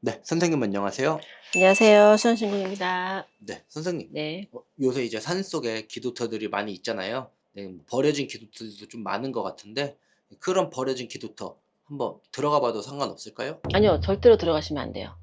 네, 선생님 안녕하세요. 안녕하세요. 수원신군입니다. 네, 선생님. 네. 어, 요새 이제 산속에 기도터들이 많이 있잖아요. 네, 뭐 버려진 기도터들도 좀 많은 것 같은데 그런 버려진 기도터 한번 들어가 봐도 상관없을까요? 아니요, 절대로 들어가시면 안 돼요.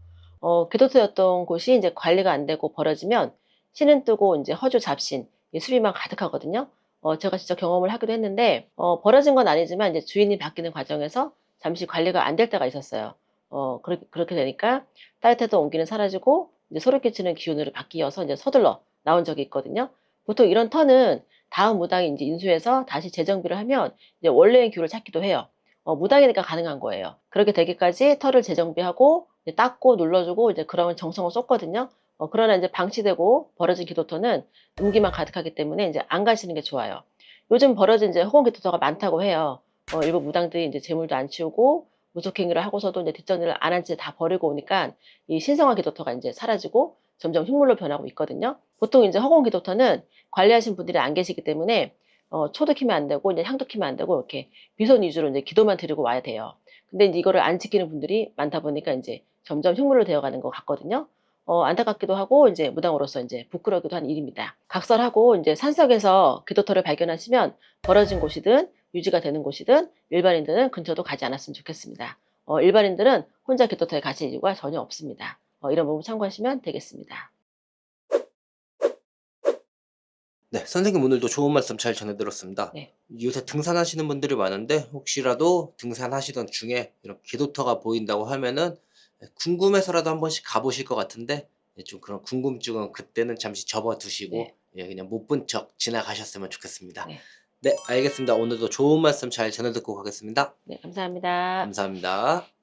어, 기도터였던 곳이 이제 관리가 안 되고 버려지면 신은 뜨고 이제 허주 잡신, 이 수비만 가득하거든요. 어, 제가 진짜 경험을 하기도 했는데, 어, 버려진 건 아니지만 이제 주인이 바뀌는 과정에서 잠시 관리가 안 될 때가 있었어요. 어, 그렇게, 그렇게 되니까 따뜻해도 온기는 사라지고 이제 소름 끼치는 기운으로 바뀌어서 이제 서둘러 나온 적이 있거든요. 보통 이런 터는 다음 무당이 이제 인수해서 다시 재정비를 하면 이제 원래의 귤을 찾기도 해요. 어, 무당이니까 가능한 거예요. 그렇게 되기까지 털을 재정비하고 닦고 눌러주고 이제 그러면 정성을 쏟거든요. 어, 그러나 이제 방치되고 버려진 기도터는 음기만 가득하기 때문에 이제 안 가시는 게 좋아요. 요즘 버려진 이제 허공 기도터가 많다고 해요. 어, 일부 무당들이 이제 재물도 안 치우고 무속행위를 하고서도 이제 뒷정리를 안 한 채 다 버리고 오니까 이 신성한 기도터가 이제 사라지고 점점 흉물로 변하고 있거든요. 보통 이제 허공 기도터는 관리하신 분들이 안 계시기 때문에 어, 초도 키면 안 되고 이제 향도 키면 안 되고 이렇게 비손 위주로 이제 기도만 드리고 와야 돼요. 근데 이거를 안 지키는 분들이 많다 보니까 이제 점점 흉물로 되어가는 것 같거든요. 어, 안타깝기도 하고 이제 무당으로서 이제 부끄러기도 한 일입니다. 각설하고 이제 산속에서 기도터를 발견하시면 버려진 곳이든 유지가 되는 곳이든 일반인들은 근처도 가지 않았으면 좋겠습니다. 어, 일반인들은 혼자 기도터에 가실 이유가 전혀 없습니다. 어, 이런 부분 참고하시면 되겠습니다. 네, 선생님 오늘도 좋은 말씀 잘 전해 들었습니다. 네. 요새 등산하시는 분들이 많은데 혹시라도 등산하시던 중에 이런 기도터가 보인다고 하면은 궁금해서라도 한 번씩 가보실 것 같은데 예, 좀 그런 궁금증은 그때는 잠시 접어두시고 네. 예, 그냥 못 본 척 지나가셨으면 좋겠습니다. 네. 네, 알겠습니다. 오늘도 좋은 말씀 잘 전해 듣고 가겠습니다. 네, 감사합니다. 감사합니다.